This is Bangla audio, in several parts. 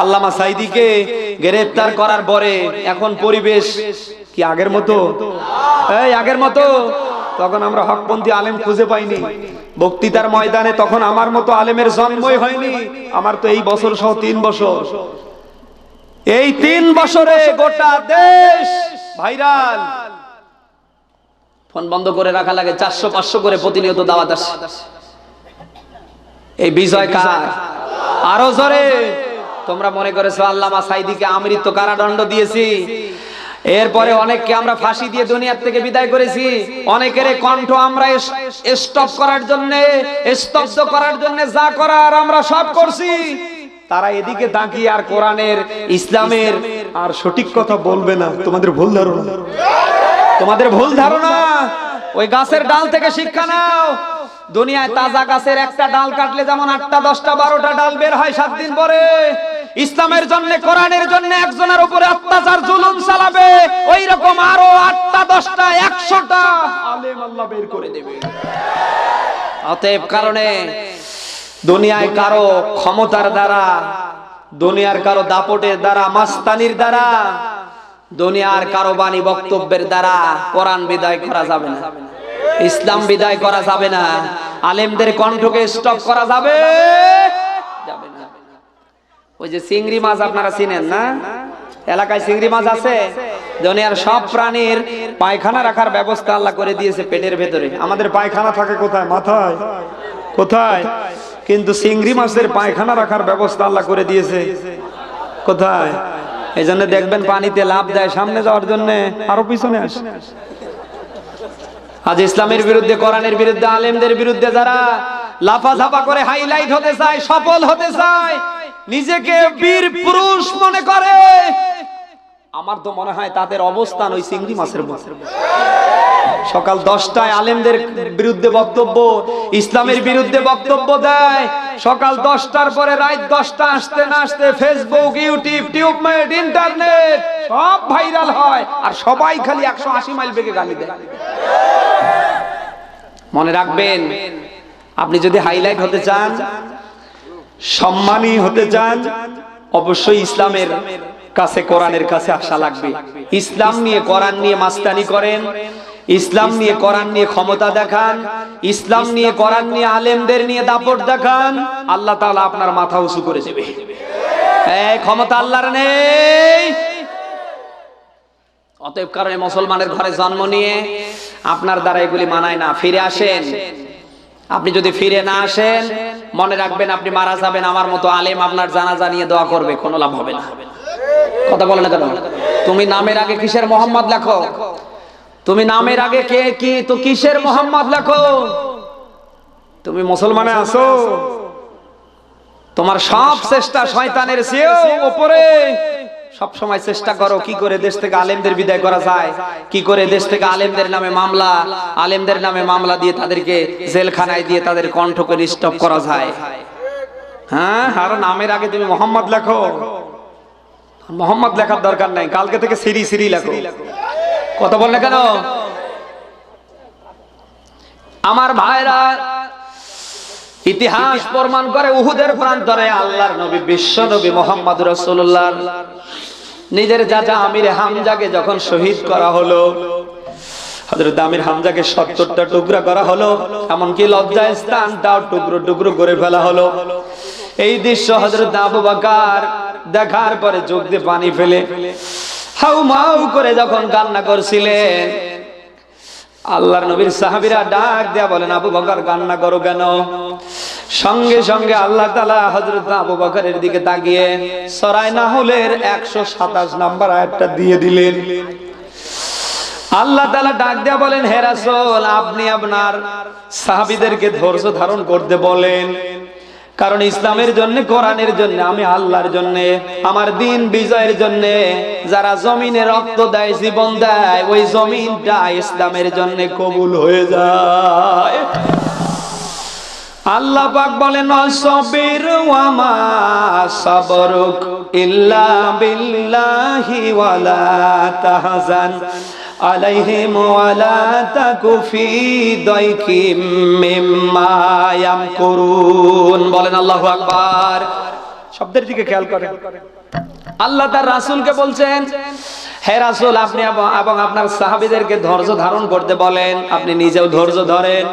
আল্লামা সাইদিকে গ্রেফতার করার পরে এখন পরিবেশ কি আগের মতো? এই আগের মতো। তখন আমরা হকপন্থী আলেম খুঁজে পাইনি। বক্তৃতার ময়দানে তখন আমার মতো আলেমের জন্মই হয়নি। আমার তো এই বছর সহ তিন বছর। এই তিন বছরে গোটা দেশ ভাইরাল। ফোন বন্ধ করে রাখা লাগে, চারশো, পাঁচশো করে প্রতিনিয়ত দাওয়াত আসে। এই বিজয় কার? আরও জোরে। তোমরা মনে করেছ আল্লামা সাইদিকে আমৃত্য কারাদণ্ড দিয়েছি। এরপরে অনেককে আমরা ফাঁসি দিয়ে দুনিয়ার থেকে বিদায় করেছি। অনেকের কণ্ঠ আমরা স্টপ করার জন্য, স্তব্ধ করার জন্য যা করার আমরা সব করছি। তারা এদিকে তাকিয়ে আর কোরআনের, ইসলামের আর সঠিক কথা বলবে না। তোমাদের ভুল ধারণা। তোমাদের ভুল ধারণা। ওই গাছের ডাল থেকে শিক্ষা নাও। দুনিয়ায় তাজা গাছের একটা ডাল কাটলে যেমন আটটা, দশটা, বারোটা ডাল বের হয় সাত দিন পরে। ইসলামের জন্য, কোরআনের জন্য একজনের উপরে অত্যাচার, জুলুম চালাবে ওই রকম আরও আটটা, দশটা, একশোটা আলেম আল্লাহ বের করে দেবে। অতএব কারণে দুনিয়ায় কারও ক্ষমতার দ্বারা, দুনিয়ার কারও দাপটের দ্বারা, মাস্তানির দ্বারা, দুনিয়ার কারও বাণী বক্তব্যের দ্বারা কোরআন বিদায় করা যাবে না। ইসলাম বিদায় করা যাবে না। আলেমদের কণ্ঠকে স্টপ করা যাবে। ওই যে চিংড়ি মাছ আপনারা চিনেন না? এলাকায় চিংড়ি মাছ আছে? দুনিয়ার সব প্রাণীর পায়খানা রাখার ব্যবস্থা আল্লাহ করে দিয়েছে পেটের ভেতরে। আমাদের পায়খানা থাকে কোথায়? মাথায়। কোথায়? কিন্তু চিংড়ি মাছের পায়খানা রাখার ব্যবস্থা আল্লাহ করে দিয়েছে। কোথায়? এই জন্য দেখবেন পানিতে লাভ দেয় সামনে যাওয়ার জন্য। আরও পিছনে আসে। আজ ইসলামের বিরুদ্ধে, কোরআনের বিরুদ্ধে, আলেমদের বিরুদ্ধে যারা লাফাঝাপা করে হাইলাইট হতে চায়, সফল হতে চায় নিজেকে বীর পুরুষ মনে করে। আমার তো মনে হয় তাদের অবস্থান ওই চিংড়ি মাছের মতো সকাল দশটায় আলেমদের বিরুদ্ধে বক্তব্য ইসলামের বিরুদ্ধে বক্তব্য দেয়। সকাল দশটার পরে রাত দশটা আসতে না আসতে ফেসবুক ইউটিউব টিউবমেট ইন্টারনেট সব ভাইরাল হয়। আর সবাই খালি একশো আশি মাইল বেগে গালি দেয়। মনে রাখবেন আপনি যদি হাইলাইট হতে চান সম্মানী হতে চান, অবশ্যই ইসলামের কাছে, কোরআনের কাছে আসা লাগবে। ইসলাম নিয়ে, কোরআন নিয়ে মাস্তানি করেন, ইসলাম নিয়ে, কোরআন নিয়ে ক্ষমতা দেখান, ইসলাম নিয়ে, কোরআন নিয়ে আলেমদের নিয়ে দাপট দেখান, আল্লাহ তাআলা আপনার মাথা উঁচু করে দেবে। এই ক্ষমতা আল্লাহর নেই। অতএব কারণে মুসলমানের ঘরে জন্ম নিয়ে আপনার দ্বারা এগুলি মানায় না। ফিরে আসেন। আপনি যদি ফিরে না আসেন, মনে রাখবেন আপনি মারা যাবেন। আমার মতো আলেম আপনার জানাজা নিয়ে দোয়া করবে, কোনো লাভ হবে না। কথা বলে না কেন? তুমি নামের আগে কিসের মোহাম্মদ লেখো? তুমি নামের আগে কে, কি, তো কিসের মোহাম্মদ লেখো? তুমি মুসলমানে আছো। তোমার সব চেষ্টা শয়তানের চেয়েও উপরে সব সময় চেষ্টা করো কি করে দেশ থেকে আলেমদের বিদায় করা যায়। কি করে দেশ থেকে আলেমদের নামে মামলা, আলেমদের নামে মামলা দিয়ে তাদেরকে জেলখানায় দিয়ে তাদের কণ্ঠকে স্টপ করা যায়। হ্যাঁ আর নামের আগে তুমি মোহাম্মদ লেখো। মোহাম্মদ লেখার দরকার নাই, কালকে থেকে সিরি সিরি লেখো। কথা বললে কেন? আমার ভাইরা ইতিহাস প্রমাণ করে উহুদের প্রান্তরে আল্লাহর নবী বিশ্ব নবী মোহাম্মদ রসুল্লাহ নিজের চাচা আমির হামজাকে যখন শহীদ করা হলো দেখার পরে চোখ দিয়ে পানি ফেলে হাউ মাউ করে যখন কান্না করছিলেন আল্লাহর নবীর সাহাবিরা ডাক দেয়া বলেন, আবু বকর, কান্না করো কেন? সঙ্গে সঙ্গে আল্লাহ তালা হযরত আবু বকরের দিকে তাকিয়ে সরাই নাহলের 127 নাম্বার আয়াতটা দিয়ে দিলেন। আল্লাহ তালা ডাক দেয়া বলেন, হে রাসূল, আপনি আপনার সাহাবীদেরকে ধৈর্য ধারণ করতে বলেন। কারণ ইসলামের জন্য, কোরআনের জন্য, আমি আল্লাহর জন্য, আমার দিন বিজয়ের জন্য, যারা জমিনে রক্ত দেয়, জীবন দেয়, ওই জমিনটা ইসলামের জন্য কবুল হয়ে যায়। আল্লাহ পাক বলেন সবির ওয়ামা সাবরুক ইল্লা বিল্লাহি ওয়ালা তাহজান। আলাইহিম তাকু ফি দাইকিম মিম্মা ইয়ামকুরুন। বলেন আল্লাহু আকবার। শব্দের দিকে খেয়াল করেন। আল্লাহ তার রাসূলকে বলছেন, হে রাসূল, আপনি এবং আপনার সাহাবীদেরকে ধৈর্য ধারণ করতে বলেন। আপনি নিজেও ধৈর্য ধরেন।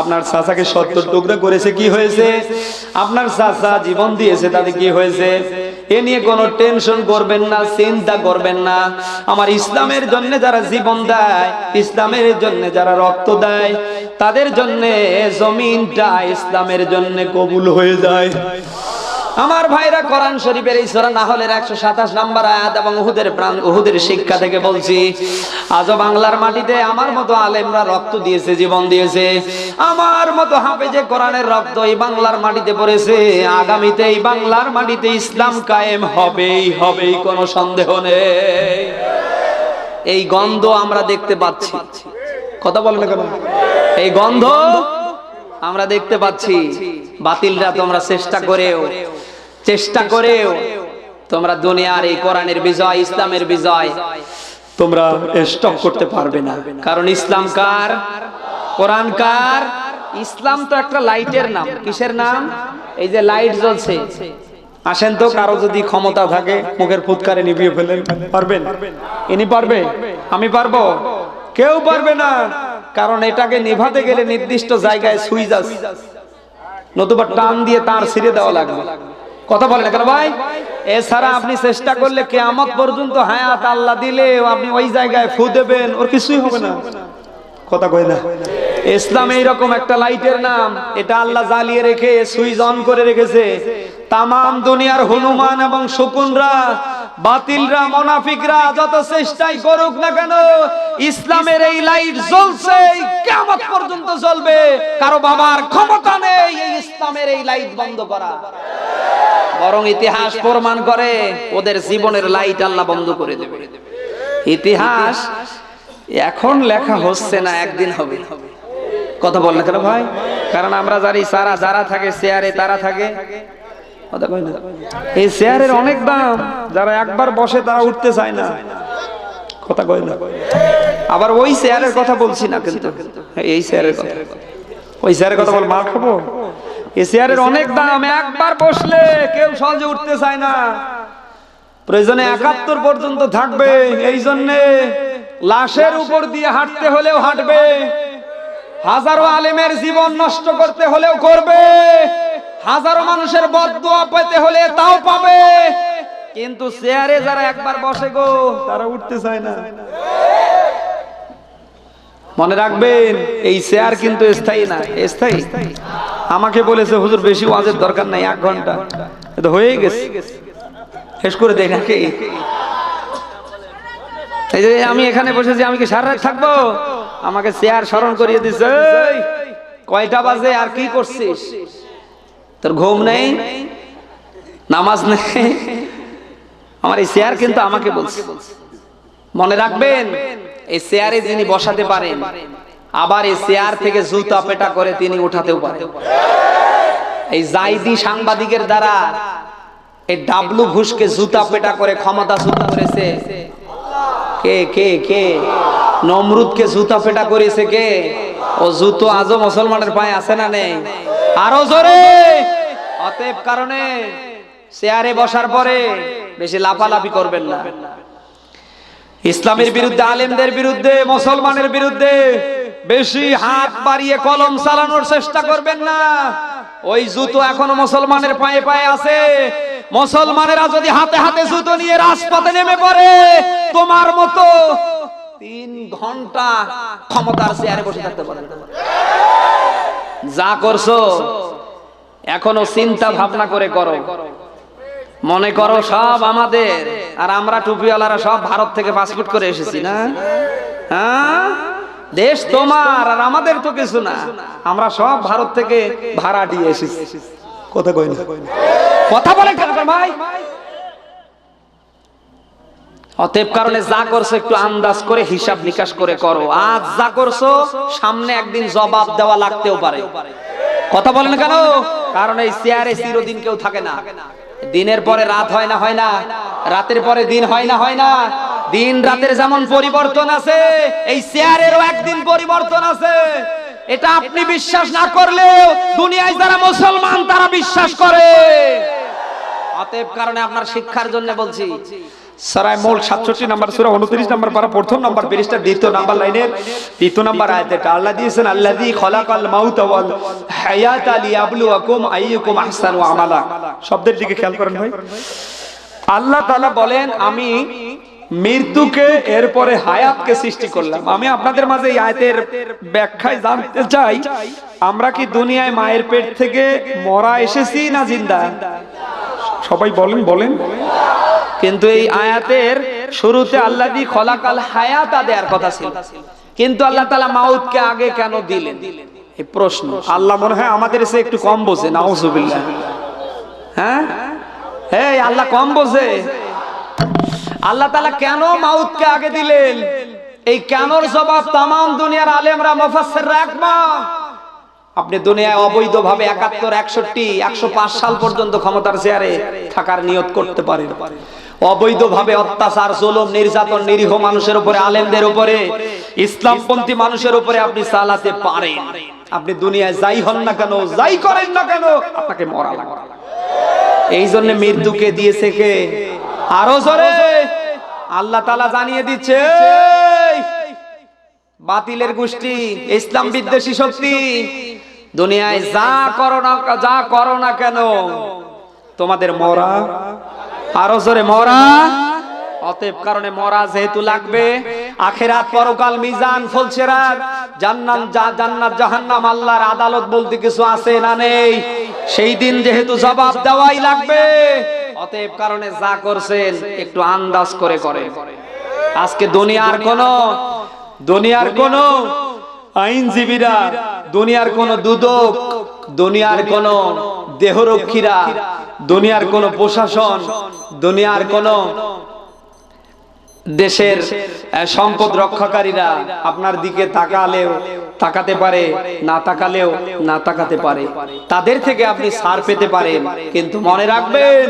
আপনার চাচাকে সত্তর টুকরা করেছে, কি হয়েছে? আপনার চাচা জীবন দিয়েছে, তাতে কি হয়েছে? এ নিয়ে কোনো টেনশন করবেন না, চিন্তা করবেন না। আমার ইসলামের জন্য যারা জীবন দেয়, ইসলামের জন্য যারা রক্ত দেয়, তাদের জন্য জমিনটা ইসলামের জন্য কবুল হয়ে যায়। আমার ভাইরা কোরআন শরীফের এই সূরা নাহলের 127 নম্বর আয়াত এবং উহুদের প্রাণ, উহুদের শিক্ষা থেকে বলছি, আজও বাংলার মাটিতে আমার মতো আলেমরা রক্ত দিয়েছে, জীবন দিয়েছে। আমার মতো হাফেজে কোরআনের রক্ত এই বাংলার মাটিতে পড়েছে। আগামীতে এই বাংলার মাটিতে ইসলাম কায়েম হবেই হবেই, কোনো সন্দেহ নেই। এই গন্ধ আমরা দেখতে পাচ্ছি। কথা বলেন কেন? এই গন্ধ আমরা দেখতে পাচ্ছি বাতিলরা তোমরা চেষ্টা করেও চেষ্টা করেও তোমরা দুনিয়ার এই কোরআনের বিজয় ইসলামের বিজয় তোমরা স্টপ করতে পারবে না। কারণ ইসলাম কার? কোরআন কার? ইসলাম তো একটা লাইটের নাম। কিসের নাম? এই যে লাইট জ্বলছে। আসেন তো কারও যদি ক্ষমতা থাকে মুখের ফুৎকারে নিভিয়ে ফেলেন। পারবেন? ইনি পারবে? আমি পারব। কেউ পারবে না। কারণ এটাকে নিভাতে গেলে নির্দিষ্ট জায়গায় সুইচ আছে। নতুবা টান দিয়ে তার ছিঁড়ে দেওয়া লাগবে। কথা বলেন কেন ভাই? এছাড়া আপনি চেষ্টা করলে কেয়ামত পর্যন্ত হায়াত আল্লাহ দিলে আপনি ওই জায়গায় ফু দেবেন, ওর কিছুই হবে না। কথা কই না। ইসলাম এইরকম একটা লাইটের নাম, এটা আল্লাহ জ্বালিয়ে রেখে, সুইচ অন করে রেখেছে। তামাম দুনিয়ার হনুমান এবং শকুনরা বাতিলরা, মোনাফিকরা যত চেষ্টাই করুক না কেন, ইসলামের এই লাইট জ্বলছে কেমন পর্যন্ত জ্বলবে। কারও বাবার ক্ষমতা নেই এই ইসলামের এই লাইট বন্ধ করা। বরং ইতিহাস প্রমাণ করে, ওদের জীবনের লাইট আল্লাহ বন্ধ করে দেবে। ইতিহাস এখন লেখা হচ্ছে না, একদিন হবে। কথা বল না কেন ভাই? কারণ আমরা জানি, সারা যারা থাকে চেয়ারে তারা থাকে। এই চেয়ারের অনেক দাম, যারা একবার বসে তারা উঠতে চায় না। কথা কই না? আবার ওই চেয়ারের কথা বলছি না কিন্তু। এই চেয়ারের কথা। ওই চেয়ারের কথা বল, মার খাব? এই চেয়ারের অনেক দাম, একবার বসলে কেউ সহজে উঠতে চায় না। প্রয়োজনে একাত্তর পর্যন্ত থাকবে, এই জন্যে লাশের উপর দিয়ে হাঁটতে হলেও হাঁটবে। হাজারো আলেমের জীবন নষ্ট করতে হলেও করবে। হাজারো মানুষের বদদোয়া পেতে হলে তাও পাবে। কিন্তু চেয়ারে যারা একবার বসে গো, তারা উঠতে চায় না। মনে রাখবেন, এই চেয়ার কিন্তু স্থায়ী না। স্থায়ী? আমাকে বলেছে, হুজুর, বেশি ওয়াজের দরকার নাই, এক ঘণ্টা। এটা হয়ে গেছে। শেষ করে দেয় নাকি? এই যে আমি এখানে বসেছি, আমি কি সারা রাত থাকব? আমাকে চেয়ার স্মরণ করিয়ে দিছে কয়টা বাজে আর কি করছিস? তোর ঘুম নেই? নামাজ নেই? আমার এই চেয়ার কিন্তু আমাকে বলছে। মনে রাখবেন, এই চেয়ারে যিনি বসাতে পারেন, আবার এই চেয়ার থেকে জুতা পেটা করে তিনি উঠাতেও পারেন। এই জাইদি সাংবাদিকের দ্বারা এই ডাবলু ঘুষকে জুতা পেটা করে, ক্ষমতা জুতা করেছে। কে কে কে? নমরুদকে জুতা পেটা করেছে কে? ও জুতো আজও মুসলমানের পায়ে আছে না নেই? আরও জোরে! অতএব কারণে চেয়ারে বসার পরে বেশি লাফালাফি করবেন না। ইসলামের বিরুদ্ধে, আলেমদের বিরুদ্ধে, মুসলমানের বিরুদ্ধে বেশি হাত বাড়িয়ে কলম চালানোর চেষ্টা করবেন না। ওই জুতো এখনও মুসলমানের পায়ে পায়ে আছে। মুসলমানেরা যদি হাতে হাতে জুতো নিয়ে রাজপথে নেমে পড়ে, তোমার মতো তিন ঘণ্টা ক্ষমতার চেয়ারে বসে থাকতে পারবে যা করছ এখনও চিন্তা ভাবনা করে করো। মনে করো সব আমাদের আর আমরা টুপিওয়ালারা সব ভারত থেকে পাসপোর্ট করে এসেছি না? হ্যাঁ? দেশ তোমার আর আমাদের তো কিছু না। আমরা সব ভারত থেকে ভাড়া দিয়ে এসেছি। কথা কই না কথা বলে ভাই? অতএব কারণে যা করছ একটু আন্দাজ করে হিসাব নিকাশ করে করো। আজ যা করছ সামনে একদিন জবাব দেওয়া লাগতেও পারে। কথা বলেন কেন? কারণ এই চেয়ারে চিরদিন কেউ থাকে না। দিনের পরে রাত হয় না হয় না। রাতের পরে দিন হয় না হয় না। দিন রাতের যেমন পরিবর্তন আছে, এই চেয়ারেরও একদিন পরিবর্তন আছে। এটা আপনি বিশ্বাস না করলেও দুনিয়ায় যারা মুসলমান তারা বিশ্বাস করে। অতএব কারণে আপনার শিক্ষার জন্য বলছি সারায় মোল সাতষট্টি নাম্বার সুরা, উনত্রিশ নাম্বার পারা, প্রথম নাম্বার পৃষ্ঠা দ্বিতীয় নাম্বার লাইনের দ্বিতীয় নাম্বার আয়াতে এটা আল্লাহ দিয়েছেন আল্লাহ আল্লাযী খলাকাল মাউতা ওয়াল হায়াতা লিয়াবলুয়াকুম আইয়ুকুম আহসানু আমালা। শব্দের দিকে খেয়াল করেন ভাই। আল্লাহ তাআলা বলেন, আমি মৃত্যুকে, এরপরে হায়াতকে সৃষ্টি করলাম। আমি আপনাদের মাঝে এই আয়াতের ব্যাখ্যায় জানতে চাই, আমরা কি দুনিয়ায় মায়ের পেট থেকে মরা এসেছি না জিন্দা? সবাই বলেন বলেন। কিন্তু এই আয়াতের শুরুতে আল্লাহ দি খলাকাল হায়াতা দেওয়ার কথা ছিল। কিন্তু আল্লাহ তালা মাউতকে আগে কেন দিলেন? এই প্রশ্ন। আল্লাহ মনে হয় আমাদের এসে একটু কম বোঝে, নাউজুবিল্লাহ। হ্যাঁ? এই, আল্লাহ কম বোঝে। আল্লাহ তালা কেন মাউতকে আগে দিলেন? এই কেনর জবাব তাম দুনিয়ার আলেমরা মুফাসসির রাখবা আপনি দুনিয়ায় অবৈধভাবে একাত্তর, একষট্টি, একশো সাল পর্যন্ত ক্ষমতার চেয়ারে থাকার নিয়ত করতে পারেন। অবৈধভাবে অত্যাচার, জুলুম, নির্যাতন, নিরীহ মানুষের উপরে, আলেমদের উপরে, ইসলামপন্থী মানুষের উপরে আপনি চালাতে পারেন। আপনি দুনিয়ায় যাই হন না কেন, যাই করেন না কেন, আপনাকে মরা লাগবে। এই জন্য মৃত্যুকে দিয়েছে কে? আরও জোরে। আল্লাহ তালা জানিয়ে দিচ্ছে বাতিলের গোষ্ঠী, ইসলাম বিদ্বেষী শক্তি, দুনিয়ায় যা করো না, যা করো না কেন, তোমাদের মরা আরও জোরে মরা। অতএব কারণে মরা যেহেতু লাগবে, আখেরাত পরকাল মিজান ফলছেরাত জান্নাত জান্নাত জাহান্নাম আল্লাহর আদালত বলতে কিছু আছে না নেই। সেই দিন যেহেতু জবাব দেওয়াই লাগবে, অতএব কারণে যা করছেন একটু আন্দাজ করে করে আজকে দুনিয়ার কোন দুনিয়ার কোন আইনজীবীরা, দুনিয়ার কোন দুদক, দুনিয়ার কোন দেহরক্ষীরা দুনিয়ার কোন প্রশাসন দুনিয়ার কোন দেশের সম্পদ রক্ষাকারীরা আপনার দিকে তাকালেও তাকাতে পারে না তাকালেও না তাকাতে পারে। তাদের থেকে আপনি সার পেতে পারেন। কিন্তু মনে রাখবেন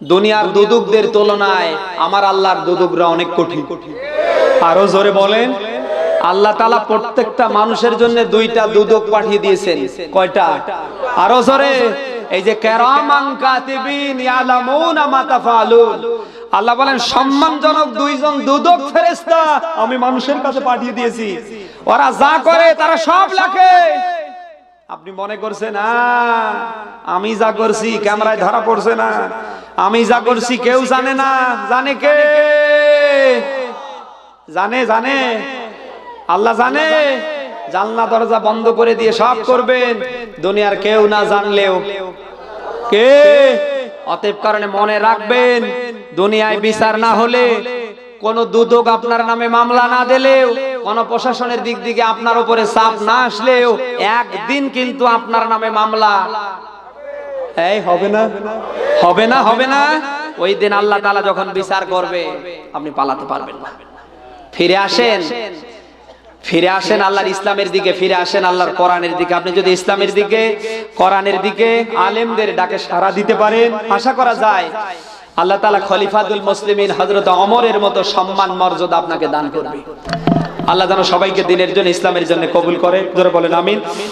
দুনিয়ার দুদুকদের তুলনায় আমার আল্লাহর দুদুকরা অনেক কঠিন। আরও জোরে বলেন আল্লাহ তালা প্রত্যেকটা মানুষের জন্য দুইটা দুদক পাঠিয়ে দিয়েছেন। কয়টা? আরও জোরে। এই যে আল্লাহ বলেন, সম্মানজনক দুইজন দুদক ফেরেশতা আমি মানুষের কাছে পাঠিয়ে দিয়েছি। ওরা যা করে তারা সব লেখে। আপনি মনে করছেন না আমি যা করছি ক্যামেরায় ধরা পড়ছে না। আমি যা করছি কেউ জানে না। জানে কে? জানে জানে। আল্লাহ জানে। জানলা দরজা বন্ধ করে দিয়ে সব করবেন। দুনিয়ার কেউ না জানলেও। কে? অতএব কারণে মনে রাখবেন দুনিয়ায় বিচার না হলে কোন দুদক আপনার নামে মামলা না দিলেও কোন প্রশাসনের দিক থেকে আপনার উপরে চাপ না আসলেও একদিন কিন্তু আপনার নামে মামলা। এই হবে না? হবে না হবে না। ওই দিন আল্লাহ তাআলা যখন বিচার করবে আপনি পালাতে পারবেন না। ফিরে আসেন। ফিরে আসেন আল্লাহর ইসলামের দিকে, ফিরে আসেন আল্লাহর কোরআনের দিকে। আপনি যদি ইসলামের দিকে, কোরআনের দিকে আলেমদের ডাকে সাড়া দিতে পারেন, আশা করা যায় আল্লাহ তালা খলিফাদুল মুসলিমিন হজরত অমরের মতো সম্মান, মর্যাদা আপনাকে দান করবে। আল্লাহ যেন সবাইকে দিনের জন্য ইসলামের জন্য কবুল করে। ধরে বলেন, আমিন।